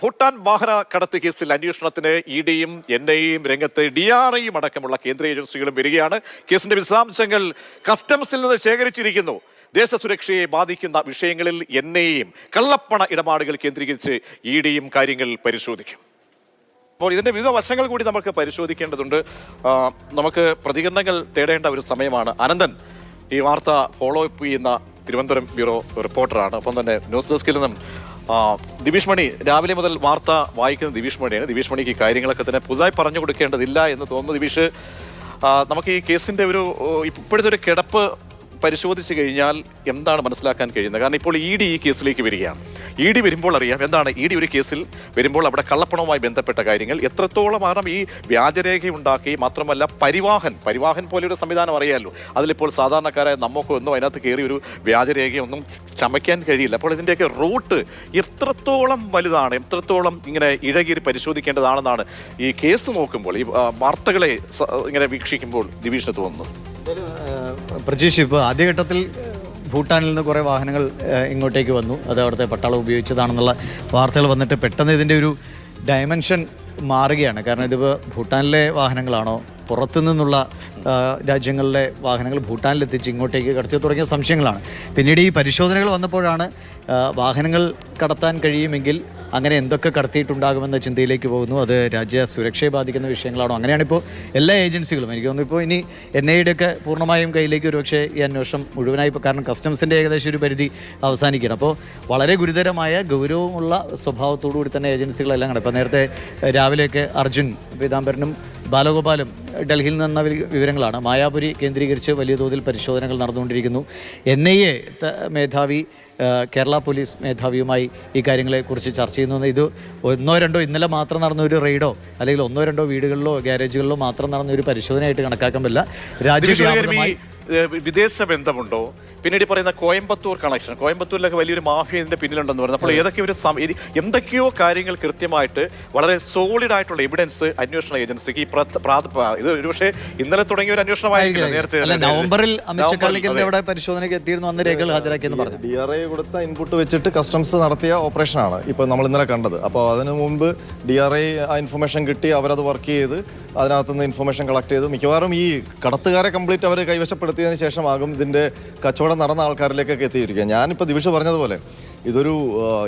ഭൂട്ടാൻ വാഹന കടത്ത് കേസിൽ അന്വേഷണത്തിന് ഇ ഡിയും എൻ ഐയും രംഗത്ത് ഡി ആർ ഐയും അടക്കമുള്ള കേന്ദ്ര ഏജൻസികളും വരികയാണ്. കേസിന്റെ വിശദാംശങ്ങൾ കസ്റ്റംസിൽ നിന്ന് ശേഖരിച്ചിരിക്കുന്നു. ദേശ സുരക്ഷയെ ബാധിക്കുന്ന വിഷയങ്ങളിൽ എൻ ഐയും കള്ളപ്പണ ഇടപാടുകൾ കേന്ദ്രീകരിച്ച് ഇ ഡിയും കാര്യങ്ങൾ പരിശോധിക്കും. അപ്പോൾ ഇതിന്റെ വിവിധ വശങ്ങൾ കൂടി നമുക്ക് പരിശോധിക്കേണ്ടതുണ്ട്. നമുക്ക് പ്രതികരണങ്ങൾ തേടേണ്ട ഒരു സമയമാണ്. അനന്തൻ ഈ വാർത്ത ഫോളോ അപ്പ് ചെയ്യുന്ന തിരുവനന്തപുരം ബ്യൂറോ റിപ്പോർട്ടറാണ്. ഒപ്പം തന്നെ ന്യൂസ് ഡെസ്കിൽ നിന്നും ദിവിഷ് മണി രാവിലെ മുതൽ വാർത്ത വായിക്കുന്ന ദിവിഷ് മണിയാണ്. ദിവിഷ് മണിക്ക് കാര്യങ്ങളൊക്കെ തന്നെ പുതുതായി പറഞ്ഞു കൊടുക്കേണ്ടതില്ല എന്ന് തോന്നുന്നു ദിവിഷ്. നമുക്ക് ഈ കേസിന്റെ ഒരു ഇപ്പോഴത്തെ ഒരു കിടപ്പ് പരിശോധിച്ച് കഴിഞ്ഞാൽ എന്താണ് മനസ്സിലാക്കാൻ കഴിയുന്നത്? കാരണം ഇപ്പോൾ ഇ ഡി ഈ കേസിലേക്ക് വരികയാണ്. ഇ ഡി വരുമ്പോൾ അറിയാം എന്താണ്? ഇ ഡി ഒരു കേസിൽ വരുമ്പോൾ അവിടെ കള്ളപ്പണവുമായി ബന്ധപ്പെട്ട കാര്യങ്ങൾ. എത്രത്തോളം കാരണം ഈ വ്യാജരേഖ ഉണ്ടാക്കി മാത്രമല്ല പരിവാഹൻ പരിവാഹൻ പോലെയൊരു സംവിധാനം അറിയാമല്ലോ അതിലിപ്പോൾ സാധാരണക്കാരായ നമുക്ക് ഒന്നും അതിനകത്ത് കയറി ഒരു വ്യാജരേഖയൊന്നും ചമയ്ക്കാൻ കഴിയില്ല. അപ്പോൾ ഇതിന്റെയൊക്കെ റൂട്ട് എത്രത്തോളം വലുതാണ് എത്രത്തോളം ഇങ്ങനെ ഇഴകീറി പരിശോധിക്കേണ്ടതാണെന്നാണ് ഈ കേസ് നോക്കുമ്പോൾ ഈ വാർത്തകളെ ഇങ്ങനെ വീക്ഷിക്കുമ്പോൾ ദിവിഷന് തോന്നുന്നു പ്രജീഷ് ഇപ്പോൾ ആദ്യഘട്ടത്തിൽ ഭൂട്ടാനിൽ നിന്ന് കുറേ വാഹനങ്ങൾ ഇങ്ങോട്ടേക്ക് വന്നു. അത് അവിടുത്തെ പട്ടാളം ഉപയോഗിച്ചതാണെന്നുള്ള വാർത്തകൾ വന്നിട്ട് പെട്ടെന്ന് ഇതിന്റെ ഒരു ഡയമെൻഷൻ മാറുകയാണ്. കാരണം ഇതിപ്പോൾ ഭൂട്ടാനിലെ വാഹനങ്ങളാണോ പുറത്തു നിന്നുള്ള രാജ്യങ്ങളിലെ വാഹനങ്ങൾ ഭൂട്ടാനിലെത്തിച്ച് ഇങ്ങോട്ടേക്ക് കടത്തി തുടങ്ങിയ സംശയങ്ങളാണ്. പിന്നീട് ഈ പരിശോധനകൾ വന്നപ്പോഴാണ് വാഹനങ്ങൾ കടത്താൻ കഴിയുമെങ്കിൽ അങ്ങനെ എന്തൊക്കെ കടത്തിയിട്ടുണ്ടാകുമെന്ന ചിന്തയിലേക്ക് പോകുന്നു. അത് രാജ്യ സുരക്ഷയെ ബാധിക്കുന്ന വിഷയങ്ങളാണോ? അങ്ങനെയാണിപ്പോൾ എല്ലാ ഏജൻസികളും എനിക്ക് തോന്നുന്നു ഇപ്പോൾ ഇനി എൻ ഒക്കെ പൂർണമായും കയ്യിലേക്ക് ഒരുപക്ഷെ ഈ അന്വേഷണം മുഴുവനായി ഇപ്പോൾ കാരണം കസ്റ്റംസിന്റെ ഏകദേശം ഒരു പരിധി അവസാനിക്കണം അപ്പോൾ വളരെ ഗുരുതരമായ ഗൗരവമുള്ള സ്വഭാവത്തോടു കൂടി തന്നെ ഏജൻസികളെല്ലാം കണ്ടപ്പോൾ നേരത്തെ രാവിലെയൊക്കെ അർജുൻ പീതാംബരനും ബാലഗോപാലും ഡൽഹിയിൽ നിന്ന വിവരങ്ങളാണ്. മായാപുരി കേന്ദ്രീകരിച്ച് വലിയ തോതിൽ പരിശോധനകൾ നടന്നുകൊണ്ടിരിക്കുന്നു. എൻ ഐ എ മേധാവി കേരള പോലീസ് മേധാവിയുമായി ഈ കാര്യങ്ങളെക്കുറിച്ച് ചർച്ച ചെയ്യുന്നു. ഇത് ഒന്നോ രണ്ടോ ഇന്നലെ മാത്രം നടന്ന ഒരു റെയ്ഡോ അല്ലെങ്കിൽ ഒന്നോ രണ്ടോ വീടുകളിലോ ഗ്യാരേജുകളിലോ മാത്രം നടന്ന ഒരു പരിശോധനയായിട്ട് കണക്കാക്കാൻ പറ്റില്ല രാജ്യവ്യാപകമായി വിദേശ ബന്ധമുണ്ടോ? പിന്നീട് പറയുന്ന കോയമ്പത്തൂർ കണക്ഷൻ കോയമ്പത്തൂരിലൊക്കെ വലിയൊരു മാഫിയ ഇതിന്റെ പിന്നിലുണ്ടെന്ന് പറഞ്ഞു അപ്പോൾ ഏതൊക്കെ ഒരു എന്തൊക്കെയോ കാര്യങ്ങൾ കൃത്യമായിട്ട് വളരെ സോളിഡ് ആയിട്ടുള്ള എവിഡൻസ് അന്വേഷണ ഏജൻസിക്ക് ഈ ഇത് ഒരുപക്ഷെ ഇന്നലെ തുടങ്ങിയ ഒരു അന്വേഷണമായിരിക്കില്ല നേരത്തെ നവംബറിൽ അവിടെ പരിശോധനയ്ക്ക് എത്തിയിരുന്നു അന്ന് രേഖകൾ ഹാജരാക്കിയെന്ന് പറഞ്ഞു. ഡി ആർ ഐ കൊടുത്ത ഇൻപുട്ട് വെച്ചിട്ട് കസ്റ്റംസ് നടത്തിയ ഓപ്പറേഷനാണ് ഇപ്പോൾ നമ്മൾ ഇന്നലെ കണ്ടത്. അപ്പോൾ അതിനു മുമ്പ് ഡി ആർ ഐ ആ ഇൻഫർമേഷൻ കിട്ടി അവരത് വർക്ക് ചെയ്ത് അതിനകത്തുനിന്ന് ഇൻഫർമേഷൻ കളക്ട് ചെയ്ത്. മിക്കവാറും ഈ കടത്തുകാരെ കംപ്ലീറ്റ് അവർ കൈവശപ്പെടുത്തിയതിന് ശേഷമാകും ഇതിന്റെ കച്ചവടം നടന്ന ആൾക്കാരിലേക്കൊക്കെ എത്തിയിരിക്കുക. ഞാനിപ്പോൾ ദിവിഷ പറഞ്ഞതുപോലെ ഇതൊരു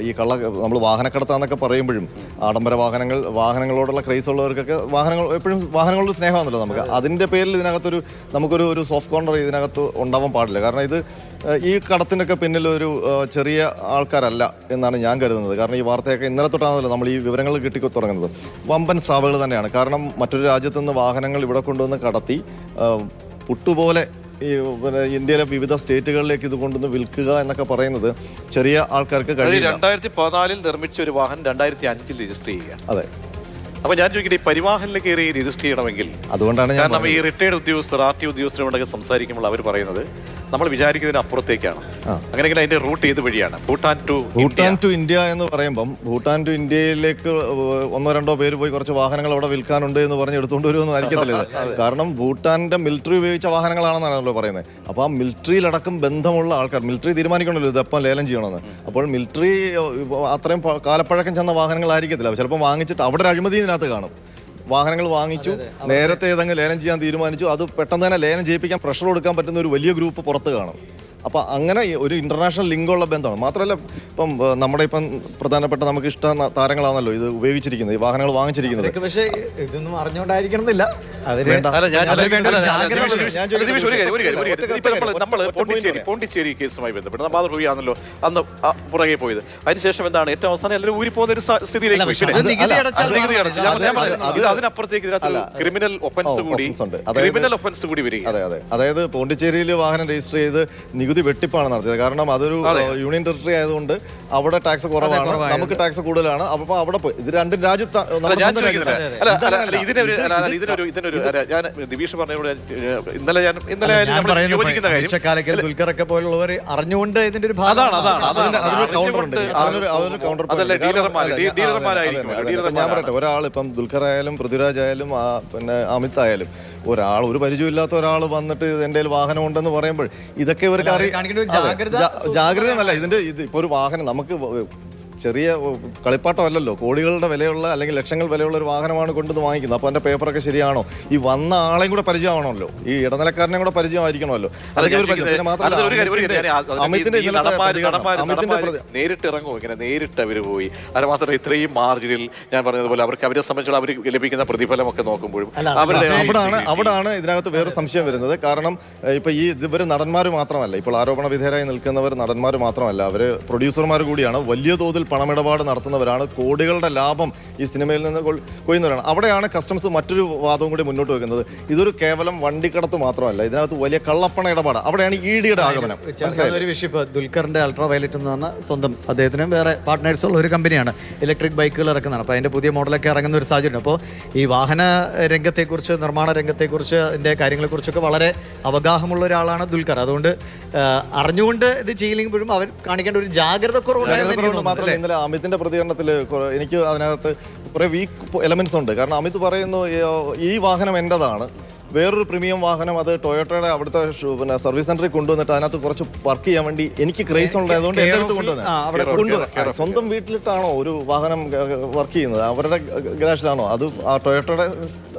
ഈ കള്ള നമ്മൾ വാഹനക്കടത്താന്നൊക്കെ പറയുമ്പോഴും ആഡംബര വാഹനങ്ങൾ വാഹനങ്ങളോടുള്ള ക്രൈസ് ഉള്ളവർക്കൊക്കെ വാഹനങ്ങൾ എപ്പോഴും വാഹനങ്ങളോട് സ്നേഹമാണല്ലോ നമുക്ക്. അതിന്റെ പേരിൽ ഇതിനകത്തൊരു നമുക്കൊരു ഒരു സോഫ്റ്റ് കോർണർ ഇതിനകത്ത് ഉണ്ടാവാൻ പാടില്ല. കാരണം ഇത് ഈ കടത്തിനൊക്കെ പിന്നിൽ ഒരു ചെറിയ ആൾക്കാരല്ല എന്നാണ് ഞാൻ കരുതുന്നത്. കാരണം ഈ വാർത്തയൊക്കെ ഇന്നലെ തൊട്ടാണല്ലോ നമ്മൾ ഈ വിവരങ്ങൾ കിട്ടി തുടങ്ങുന്നത്. വമ്പൻ സ്രാവുകൾ തന്നെയാണ്. കാരണം മറ്റൊരു രാജ്യത്തു നിന്ന് വാഹനങ്ങൾ ഇവിടെ കൊണ്ടുവന്ന് കടത്തി പുട്ടുപോലെ ഈ പിന്നെ ഇന്ത്യയിലെ വിവിധ സ്റ്റേറ്റുകളിലേക്ക് ഇത് കൊണ്ടുവന്ന് വിൽക്കുക എന്നൊക്കെ പറയുന്നത് ചെറിയ ആൾക്കാർക്ക് അതായത് കഴിയില്ല. രണ്ടായിരത്തി പതിനാലിൽ നിർമ്മിച്ച ഒരു വാഹനം രണ്ടായിരത്തി അഞ്ചിൽ രജിസ്റ്റർ ചെയ്യുക. അതെ. അപ്പൊ ഞാൻ ചോദിക്കട്ടെ ഈ പരിവാഹനിൽ കയറി രജിസ്റ്റർ ചെയ്യണമെങ്കിൽ? അതുകൊണ്ടാണ് ഞാൻ കാരണം ഈ റിട്ടയർഡ് ഉദ്യോഗസ്ഥർ ആർ ടി ഉദ്യോഗസ്ഥരോടൊക്കെ സംസാരിക്കുമ്പോൾ അവർ പറയുന്നത് നമ്മൾ വിചാരിക്കുന്നതിന് അപ്പുറത്തേക്കാണ് അങ്ങനെ അതിന്റെ റൂട്ട് ഏത് വഴിയാണ്? Bhutan to Bhutan to India എന്ന് പറയുമ്പം ഭൂട്ടാൻ ടു ഇന്ത്യയിലേക്ക് ഒന്നോ രണ്ടോ പേര് പോയി കുറച്ച് വാഹനങ്ങൾ അവിടെ വിൽക്കാനുണ്ട് എന്ന് പറഞ്ഞ് എടുത്തുകൊണ്ട് വരുമെന്ന് ആയിരിക്കത്തില്ല കാരണം ഭൂട്ടാന്റെ മിലിറ്ററി ഉപയോഗിച്ച വാഹനങ്ങളാണെന്നാണല്ലോ പറയുന്നത്. അപ്പോൾ ആ മിലിറ്ററിയിലടക്കം ബന്ധമുള്ള ആൾക്കാർ മിലിറ്ററി തീരുമാനിക്കണമല്ലോ ഇത് എപ്പം ലേലം ചെയ്യണമെന്ന് അപ്പോൾ മിലിറ്ററി അത്രയും കാലപ്പഴക്കം ചെന്ന വാഹനങ്ങളായിരിക്കത്തില്ല. ചിലപ്പോൾ വാങ്ങിച്ചിട്ട് അവിടെ ഒരു അഴിമതി ഇതിനകത്ത് കാണും. വാഹനങ്ങൾ വാങ്ങിച്ചു. നേരത്തെ ഏതെങ്കിലും ലേലം ചെയ്യാൻ തീരുമാനിച്ചു. അത് പെട്ടെന്ന് തന്നെ ലേലം ചെയ്യിപ്പിക്കാൻ പ്രഷർ കൊടുക്കാൻ പറ്റുന്ന ഒരു വലിയ ഗ്രൂപ്പ് പുറത്ത് കാണും. അപ്പോൾ അങ്ങനെ ഒരു ഇന്റർനാഷണൽ ലിങ്ക് ഉള്ള ബന്ധമാണ്. മാത്രമല്ല ഇപ്പം നമ്മുടെ ഇപ്പം പ്രധാനപ്പെട്ട നമുക്ക് ഇഷ്ട താരങ്ങളാണല്ലോ ഇത് ഉപയോഗിച്ചിരിക്കുന്നത് ഈ വാഹനങ്ങൾ വാങ്ങിച്ചിരിക്കുന്നത്. പക്ഷേ ഇതൊന്നും അറിഞ്ഞുകൊണ്ടായിരിക്കണമെന്നില്ല പോണ്ടിച്ചേരി പോണ്ടിച്ചേരി കേസുമായി ബന്ധപ്പെട്ട് നമ്മൾ മാതൃഭൂമിയാണല്ലോ അന്ന് പുറകെ പോയത്. അതിനുശേഷം എന്താണ് ഏറ്റവും അവസാനം എല്ലാവരും ഊരി പോകുന്ന ഒരു സ്ഥിതിയിലേക്ക് അതിനപ്പുറത്തേക്ക് ഇതിനകത്ത് ക്രിമിനൽ ഒഫൻസ് കൂടി ക്രിമിനൽ ഒഫൻസ് കൂടി വരിക അതെ അതെ. അതായത് പോണ്ടിച്ചേരിയിൽ വാഹനം രജിസ്റ്റർ ചെയ്ത് നികുതി വെട്ടിപ്പാണ് നടത്തിയത്. കാരണം അതൊരു യൂണിയൻ ടെറിട്ടറി ആയതുകൊണ്ട് അവിടെ ടാക്സ് കുറവാണ് നമുക്ക് ടാക്സ് കൂടുതലാണ്. അപ്പൊ അവിടെ പോയി. ഇത് രണ്ടും രാജ്യത്ത് ഇതിനൊരു ഇതിനൊരു ഞാൻ ദിവീഷ് ഇന്നലെ ഞാൻ ഇന്നലെ ദുൽഖറൊക്കെ പോലുള്ളവർ അറിഞ്ഞുകൊണ്ട് ഇതിന്റെ ഒരു ഞാൻ പറയട്ടെ ഒരാൾ ഇപ്പം ദുൽഖർ ആയാലും പൃഥ്വിരാജ് ആയാലും പിന്നെ അമിത് ആയാലും ഒരാൾ ഒരു പരിചയമില്ലാത്ത ഒരാൾ വന്നിട്ട് എന്റെ വാഹനം ഉണ്ടെന്ന് പറയുമ്പോൾ ഇതൊക്കെ ഇവർക്ക് കാണിക്കേണ്ട ഒരു ജാഗ്രത ജാഗ്രത എന്നല്ല ഇതിന്റെ ഇത് ഇപ്പൊ ഒരു വാഹനം നമുക്ക് ചെറിയ കളിപ്പാട്ടമല്ലല്ലോ. കോടികളുടെ വിലയുള്ള അല്ലെങ്കിൽ ലക്ഷങ്ങൾ വിലയുള്ള ഒരു വാഹനമാണ് കൊണ്ടുവന്ന് വാങ്ങിക്കുന്നത്. അപ്പോൾ അതിന്റെ പേപ്പറൊക്കെ ശരിയാണോ? ഈ വന്ന ആളെയും കൂടെ പരിചയമാണല്ലോ ഈ ഇടനിലക്കാരനെയും കൂടെ പരിചയമായിരിക്കണമല്ലോ. അതൊക്കെ ഒരു പരിചയം പിന്നെ മാത്രമല്ല അമിതിന്റെ ഇന്നലത്തെ പ്രതി- നേരിട്ട് ഇറങ്ങും ഇങ്ങനെ നേരിട്ട് അവർ പോയി. അത് മാത്രമല്ല ഇത്രയും മാർജിനിൽ ഞാൻ പറഞ്ഞതുപോലെ അവർക്ക് അവരെ സംബന്ധിച്ചുള്ള അവർ ലഭിക്കുന്ന പ്രതിഫലമൊക്കെ നോക്കുമ്പോഴും അവരുടെ അവിടാണ് അവിടാണ് ഇതിനകത്ത് വേറെ സംശയം വരുന്നത്. കാരണം ഇപ്പൊ ഈ ഇവർ നടന്മാർ മാത്രമല്ല. ഇപ്പോൾ ആരോപണ വിധേയരായി നിൽക്കുന്നവർ നടന്മാർ മാത്രമല്ല. അവർ പ്രൊഡ്യൂസർമാർ കൂടിയാണ്. വലിയ തോതിൽ പണമിടപാട് നടത്തുന്നവരാണ്. കോടികളുടെ ലാഭം ഈ സിനിമയിൽ നിന്ന് കൊയ്യുന്നവരാണ്. അവിടെയാണ് കസ്റ്റംസ് മറ്റൊരു വാദവും കൂടി മുന്നോട്ട് വെക്കുന്നത്. ഇതൊരു കേവലം വണ്ടിക്കടത്ത് മാത്രമല്ല ഇതിനകത്ത് വലിയ കള്ളപ്പണ ഇടപാട് അവിടെയാണ് ഇ ഡിയുടെ ആഗമനം. ഒരു വിഷയം ഇപ്പോൾ ദുൽഖറിന്റെ അൾട്രാ വയലറ്റ് എന്ന് പറഞ്ഞാൽ സ്വന്തം അദ്ദേഹത്തിന് വേറെ പാർട്ട്നേഴ്സ് ഉള്ള ഒരു കമ്പനിയാണ് ഇലക്ട്രിക് ബൈക്കുകൾ ഇറക്കുന്നതാണ് അപ്പോൾ അതിന്റെ പുതിയ മോഡലൊക്കെ ഇറങ്ങുന്ന ഒരു സാഹചര്യം അപ്പോൾ ഈ വാഹന രംഗത്തെക്കുറിച്ച് നിർമ്മാണ രംഗത്തെക്കുറിച്ച് അതിന്റെ കാര്യങ്ങളെക്കുറിച്ചൊക്കെ വളരെ അവഗാഹമുള്ള ഒരാളാണ് ദുൽഖർ. അതുകൊണ്ട് അറിഞ്ഞുകൊണ്ട് ഇത് ചെയ്യില്ലെങ്കിലും അവർ കാണിക്കേണ്ട ഒരു ജാഗ്രത കുറവുണ്ടായിരുന്നു മാത്രമല്ല ഇന്നലെ അമിതിന്റെ പ്രതികരണത്തിൽ എനിക്ക് അതിനകത്ത് കുറേ വീക്ക് എലമെന്റ്സ് ഉണ്ട്. കാരണം അമിത് പറയുന്നു ഈ- വാഹനം എന്റേതാണ്. വേറൊരു പ്രീമിയം വാഹനം അത് ടൊയോട്ടയുടെ അവിടുത്തെ പിന്നെ സർവീസ് സെന്ററിൽ കൊണ്ടുവന്നിട്ട് അതിനകത്ത് കുറച്ച് വർക്ക് ചെയ്യാൻ വേണ്ടി എനിക്ക് ക്രേസ് ഉണ്ടായതുകൊണ്ട് എന്റെ അടുത്ത് കൊണ്ടുവന്നത്. കൊണ്ടുവന്നത് സ്വന്തം വീട്ടിലിട്ടാണോ ഒരു വാഹനം വർക്ക് ചെയ്യുന്നത്? അവരുടെ ഗ്രാഷിലാണോ അത് ആ ടൊയോട്ടയുടെ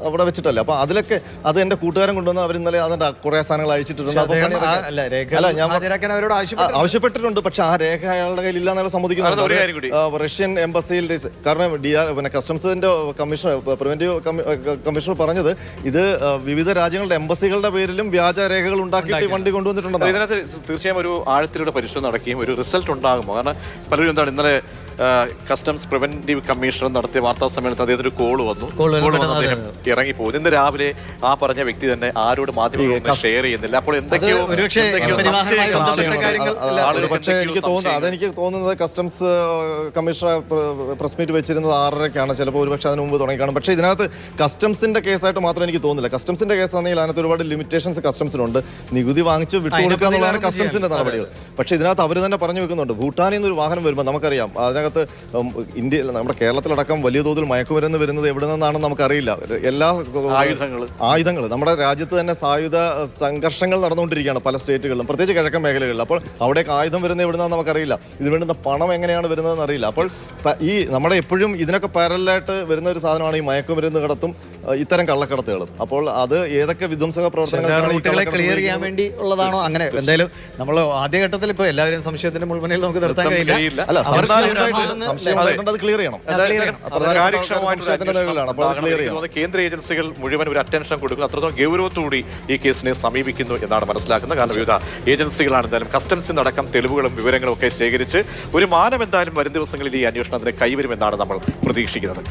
അവിടെ വെച്ചിട്ടല്ല? അപ്പൊ അതിലൊക്കെ അത് എന്റെ കൂട്ടുകാരൻ കൊണ്ടുവന്ന് അവർ ഇന്നലെ അതിന്റെ കുറെ സാധനങ്ങൾ അവരോട് ആവശ്യപ്പെട്ടിട്ടുണ്ട്. പക്ഷെ ആ രേഖ അയാളുടെ കയ്യിൽ ഇല്ലാന്നുള്ള സമ്മതിക്കുന്നത് സമ്മതിക്കുന്നുണ്ട്. റഷ്യൻ എംബസിയിൽ കാരണം ഡി ആർ പിന്നെ കസ്റ്റംസിന്റെ കമ്മീഷണർ പ്രിവെന്റീവ് കമ്മീഷണർ പറഞ്ഞത് ഇത് ആ, വിവിധ രാജ്യങ്ങളുടെ എംബസികളുടെ പേരിലും വ്യാജ രേഖകൾ ഉണ്ടാക്കിയിട്ട് ഈ വണ്ടി കൊണ്ടുവന്നിട്ടുണ്ട് ഇതിനകത്ത് തീർച്ചയായും ഒരു ആഴത്തിലൂടെ പരിശോധന നടക്കുകയും ഒരു റിസൾട്ട് ഉണ്ടാകുമോ? കാരണം പലരും എന്താണ് ഇന്നലെ കസ്റ്റംസ് പ്രിവന്റീവ് കമ്മീഷണർ നടത്തിയ വാർത്താ സമ്മേളനത്തിൽ അദ്ദേഹത്തിന് ഒരു കോൾ വന്നു. ഇറങ്ങി പോകുന്നു ഇന്ന് രാവിലെ ആ പറഞ്ഞ വ്യക്തി തന്നെ ആരോട് മാധ്യമങ്ങൾ ഷെയർ ചെയ്യുന്നില്ല. അപ്പോൾ എന്തൊക്കെയോ പക്ഷേ എനിക്ക് തോന്നുന്നത്. അതെനിക്ക് തോന്നുന്നത് കസ്റ്റംസ് കമ്മീഷണർ പ്രസ് മീറ്റ് വെച്ചിരുന്നത് ആറരക്കാണ്. ചിലപ്പോൾ ഒരുപക്ഷെ അതിന് മുമ്പ് തുടങ്ങിക്കാണും. പക്ഷേ ഇതിനകത്ത് കസ്റ്റംസിന്റെ കേസായിട്ട് മാത്രം എനിക്ക് തോന്നുന്നില്ല. കസ്റ്റംസിന്റെ കേസ് ആണെങ്കിൽ അതിനകത്ത് ഒരുപാട് ലിമിറ്റേഷൻസ് കസ്റ്റംസിനുണ്ട് നികുതി വാങ്ങിച്ച് വിട്ടുകൊടുക്കുക എന്നുള്ളതാണ് കസ്റ്റംസിന്റെ. നടപടികൾ. പക്ഷേ ഇതിനകത്ത് അവർ തന്നെ പറഞ്ഞു വെക്കുന്നുണ്ട്. ഭൂട്ടാനിൽ നിന്ന് ഒരു വാഹനം വരുമ്പോൾ നമുക്കറിയാം അതിനകത്ത് ഇന്ത്യയിൽ നമ്മുടെ കേരളത്തിലടക്കം വലിയ തോതിൽ മയക്കുമരുന്ന് വരുന്നത് എവിടെ നിന്നാണെന്ന് നമുക്കറിയില്ല. എല്ലാ. ആയുധങ്ങൾ നമ്മുടെ രാജ്യത്ത് തന്നെ സായുധ സംഘർഷങ്ങൾ നടന്നുകൊണ്ടിരിക്കുകയാണ് പല സ്റ്റേറ്റുകളിലും പ്രത്യേകിച്ച് കിഴക്കൻ മേഖലകളിൽ അപ്പോൾ അവിടേക്ക് ആയുധം വരുന്നത് എവിടുന്നാന്ന് നമുക്കറിയില്ല. ഇത് വേണ്ടുന്ന പണം എങ്ങനെയാണ് വരുന്നതെന്ന് അറിയില്ല. അപ്പോൾ ഈ നമ്മുടെ എപ്പോഴും ഇതിനൊക്കെ പാരലായിട്ട് വരുന്ന ഒരു സാധനമാണ് ഈ മയക്കുമരുന്ന് കടത്തും ഇത്തരം കള്ളക്കടത്തുകളും. അപ്പോൾ അത് ഏതൊക്കെ വിധ്വംസക പ്രവർത്തനങ്ങളെ ക്ലിയർ ചെയ്യാൻ വേണ്ടി ഉള്ളതാണോ? അങ്ങനെ എന്തായാലും നമ്മൾ ആദ്യഘട്ടത്തിൽ ഇപ്പൊ എല്ലാവരും സംശയത്തിന്റെ മുൾമുനയിൽ നമുക്ക് നിർത്താൻ കഴിയില്ല. അല്ല സംശയം ക്ലിയർ ചെയ്യണം. കേന്ദ്ര ഏജൻസികൾ മുഴുവൻ ഒരു അറ്റൻഷൻ കൊടുക്കുന്നു. അത്രത്തോളം ഗൗരവത്തോടെ ഈ കേസിനെ സമീപിക്കുന്നു എന്നാണ് മനസ്സിലാക്കുന്നത്. കാരണം വിവിധ ഏജൻസികളാണ് എന്തായാലും കസ്റ്റംസിൽ അടക്കം തെളിവുകളും വിവരങ്ങളും ഒക്കെ ശേഖരിച്ച് ഒരു മാനം എന്തായാലും വരും ദിവസങ്ങളിൽ ഈ അന്വേഷണത്തിന് കൈവരുമെന്നാണ് നമ്മൾ പ്രതീക്ഷിക്കുന്നത്.